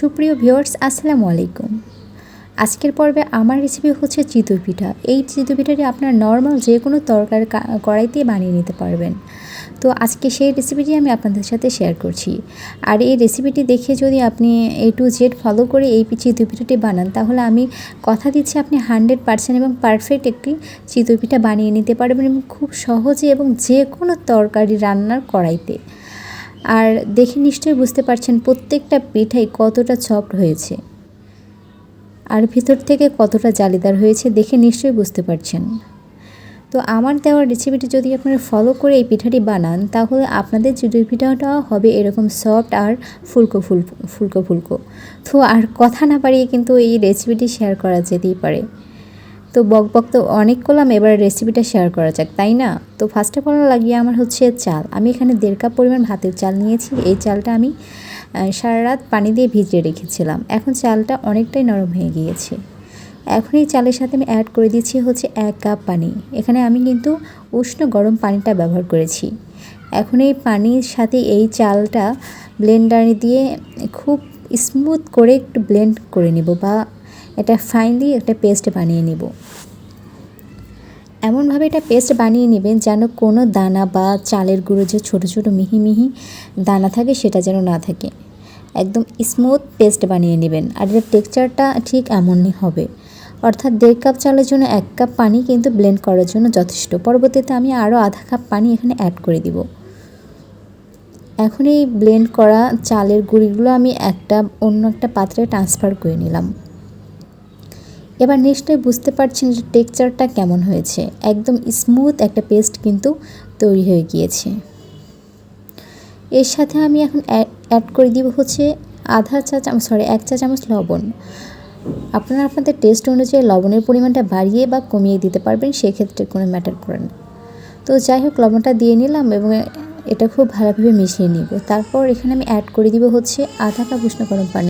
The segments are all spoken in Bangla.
সুপ্রিয় ভিউয়ার্স, আসসালামু আলাইকুম। আজকের পর্বে আমার রেসিপি হচ্ছে চিতই পিঠা। এই চিতই পিঠাটি আপনার নর্মাল যে কোনো তরকারি কড়াইতে বানিয়ে নিতে পারবেন। তো আজকে সেই রেসিপিটি আমি আপনাদের সাথে শেয়ার করছি। আর এই রেসিপিটি দেখে যদি আপনি এ টু জেড ফলো করে এই চিতই পিঠাটি বানান, তাহলে আমি কথা দিচ্ছি আপনি হান্ড্রেড পার্সেন্ট এবং পারফেক্ট একটি চিতই পিঠা বানিয়ে নিতে পারবেন এবং খুব সহজে এবং যে কোনো তরকারি রান্নার কড়াইতে। আর দেখে নিশ্চয়ই বুঝতে পারছেন প্রত্যেকটা পিঠাই কতটা সফট হয়েছে আর ভিতর থেকে কতটা জালিদার হয়েছে দেখে নিশ্চয়ই বুঝতে পারছেন। তো আমার দেওয়ার রেসিপিটি যদি আপনারা ফলো করে এই পিঠাটি বানান, তাহলে আপনাদের চিতই পিঠাটাও হবে এরকম সফট আর ফুলকো ফুল, ফুলকো ফুলকো। তো আর কথা না পারিয়ে কিন্তু এই রেসিপিটি শেয়ার করা যেতেই পারে। তো বক বক তো অনেক করলাম, এবার রেসিপিটা শেয়ার করা যাক, তাই না? তো ফার্স্ট অফ অল লাগিয়ে আমার হচ্ছে চাল। আমি এখানে দেড় কাপ পরিমাণ ভাতের চাল নিয়েছি, এই চালটা আমি সারা রাত পানি দিয়ে ভিজিয়ে রেখেছিলাম। এখন চালটা অনেকটাই নরম হয়ে গিয়েছে। এখন এই চালের সাথে আমি অ্যাড করে দিচ্ছি হচ্ছে এক কাপ পানি। এখানে আমি কিন্তু উষ্ণ গরম পানিটা ব্যবহার করেছি। এখন এই পানির সাথে এই চালটা ব্লেন্ডারে দিয়ে খুব স্মুথ করে একটু ব্লেন্ড করে নিব বা এটা ফাইনলি একটা পেস্ট বানিয়ে নিব। এমনভাবে এটা পেস্ট বানিয়ে নেবেন যেন কোনো দানা বা চালের গুঁড়ো যে ছোটো ছোটো মিহি মিহি দানা থাকে সেটা যেন না থাকে। একদম স্মুথ পেস্ট বানিয়ে নেবেন। আর এর টেক্সচারটা ঠিক এমনই হবে। অর্থাৎ দেড় কাপ চালের জন্য এক কাপ পানি কিন্তু ব্লেন্ড করার জন্য যথেষ্ট। পরবর্তীতে আমি আরও আধা কাপ পানি এখানে অ্যাড করে দিব। এখন এই ব্লেন্ড করা চালের গুঁড়িগুলো আমি একটা অন্য একটা পাত্রে ট্রান্সফার করে নিলাম। এবার নিশ্চয়ই বুঝতে পারছেন যে টেক্সচারটা কেমন হয়েছে। একদম স্মুথ একটা পেস্ট কিন্তু তৈরি হয়ে গিয়েছে। এর সাথে আমি এখন অ্যাড করে দিব হচ্ছে আধা চা চামচ সরি এক চা চামচ লবণ। আপনারা আপনাদের টেস্ট অনুযায়ী লবণের পরিমাণটা বাড়িয়ে বা কমিয়ে দিতে পারবেন, সেক্ষেত্রে কোনো ম্যাটার করে না। তো যাই হোক, লবণটা দিয়ে নিলাম এবং এটা খুব ভালোভাবে মিশিয়ে নিব। তারপর এখানে আমি অ্যাড করে দিব হচ্ছে আধা কাপ উষ্ণ গরম পানি।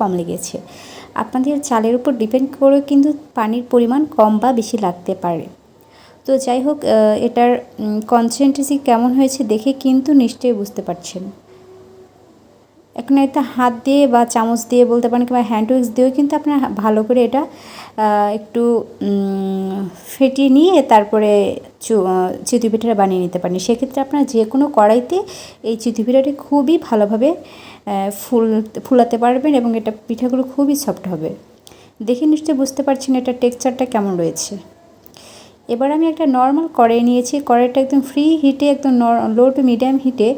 কম লেগেছে। আপনাদের চালের উপর ডিপেন্ড করে কিন্তু পানির পরিমাণ কম বা বেশি লাগতে পারে। তো যাই হোক এটার কনসেন্ট্রেসি কেমন হয়েছে দেখে কিন্তু নিশ্চয়ই বুঝতে পারছেন। এখন এটা হাত দিয়ে বা চামচ দিয়ে বলতে পারেন কিংবা হ্যান্ড উইক্স দিয়েও কিন্তু আপনার ভালো করে এটা একটু ফেটিয়ে নিয়ে তারপরে চিতই পিঠাটা বানিয়ে নিতে পারেন। সেক্ষেত্রে আপনার যে কোনো কড়াইতে এই চিতই পিঠাটি খুবই ভালোভাবে ফুল, ফুলাতে পারবেন এবং এটা পিঠাগুলো খুবই সফট হবে। দেখে নিশ্চয়ই বুঝতে পারছেন এটার টেক্সচারটা কেমন রয়েছে। এবার আমি একটা নর্মাল কড়াই নিয়েছি, কড়াইটা একদম ফ্রি হিটে একদম লো টু মিডিয়াম হিটে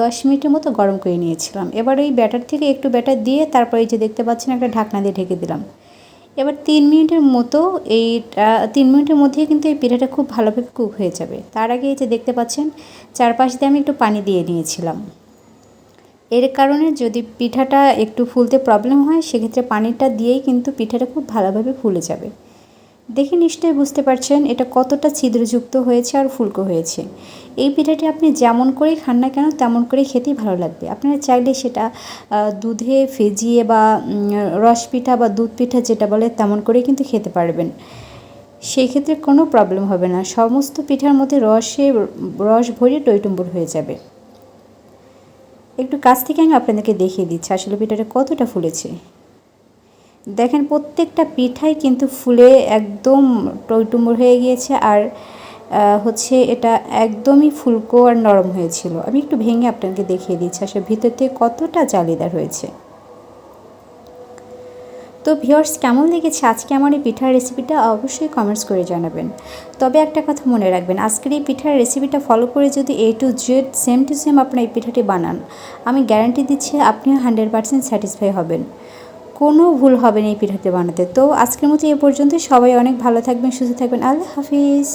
দশ মিনিটের মতো গরম করে নিয়েছিলাম। এবার ওই ব্যাটার থেকে একটু ব্যাটার দিয়ে তারপর যে দেখতে পাচ্ছেন একটা ঢাকনা দিয়ে ঢেকে দিলাম। এবার তিন মিনিটের মতো এই তিন মিনিটের মধ্যেই কিন্তু এই পিঠাটা খুব ভালোভাবে কুক হয়ে যাবে। তার আগে এই যে দেখতে পাচ্ছেন, চারপাশ দিয়ে আমি একটু পানি দিয়ে নিয়েছিলাম। এর কারণে যদি পিঠাটা একটু ফুলতে প্রবলেম হয়, সেক্ষেত্রে পানিটা দিয়েই কিন্তু পিঠাটা খুব ভালোভাবে ফুলে যাবে। দেখে নিশ্চয়ই বুঝতে পারছেন এটা কতটা ছিদ্রযুক্ত হয়েছে আর ফুলকো হয়েছে। এই পিঠাটি আপনি যেমন করেই খান না কেন তেমন করেই খেতেই ভালো লাগবে। আপনারা চাইলে সেটা দুধে ফেজিয়ে বা রস পিঠা বা দুধ পিঠা যেটা বলে তেমন করেই কিন্তু খেতে পারবেন। সেই ক্ষেত্রে কোনো প্রবলেম হবে না। সমস্ত পিঠার মধ্যে রসে, রস ভরে টইটুম্বুর হয়ে যাবে। একটু কাছ থেকে আমি আপনাদেরকে দেখিয়ে দিচ্ছি আসলে পিঠাটা কতটা ফুলেছে। দেখেন প্রত্যেকটা পিঠাই কিন্তু ফুলে একদম টইটুম্বর হয়ে গিয়েছে আর হচ্ছে এটা একদমই ফুলকো আর নরম হয়েছিল। আমি একটু ভেঙে আপনাকে দেখিয়ে দিচ্ছি, আসলে ভিতর থেকে কতটা জালিদার হয়েছে। তো ভিওর্স কেমন লেগেছে আজকে আমার এই পিঠার রেসিপিটা? অবশ্যই কমেন্টস করে জানাবেন। তবে একটা কথা মনে রাখবেন, আজকের এই পিঠার রেসিপিটা ফলো করে যদি A to Z same to same আপনার এই পিঠাটি বানান, আমি গ্যারান্টি দিচ্ছি আপনিও হান্ড্রেড পারসেন্ট স্যাটিসফাই হবেন। কোনো ভুল হবে না এই পিঠাতে বানাতে। তো আজকের মতো এ পর্যন্ত সবাই অনেক ভালো থাকবেন, সুস্থ থাকবেন। আল্লাহ হাফিজ।